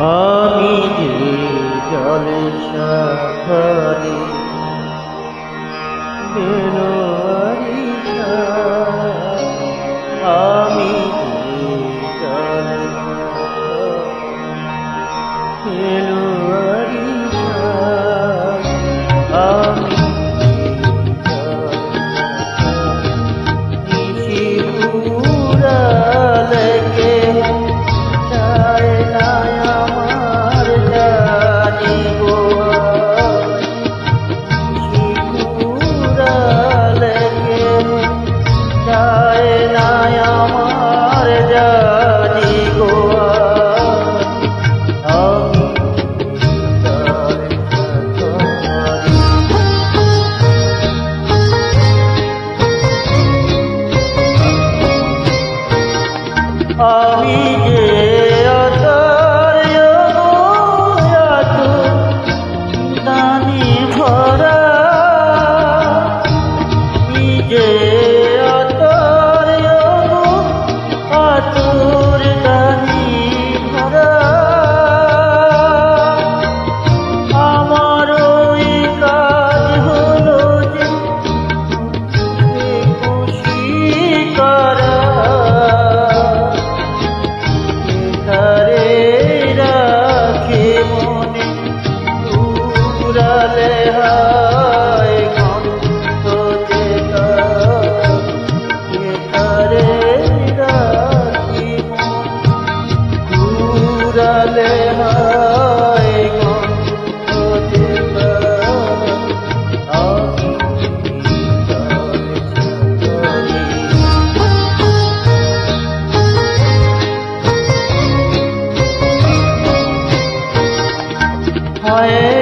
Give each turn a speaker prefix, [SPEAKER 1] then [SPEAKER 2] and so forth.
[SPEAKER 1] আমি যে জলে সাহারে বেনোয়ারি আমি যে জলে সাহারে आए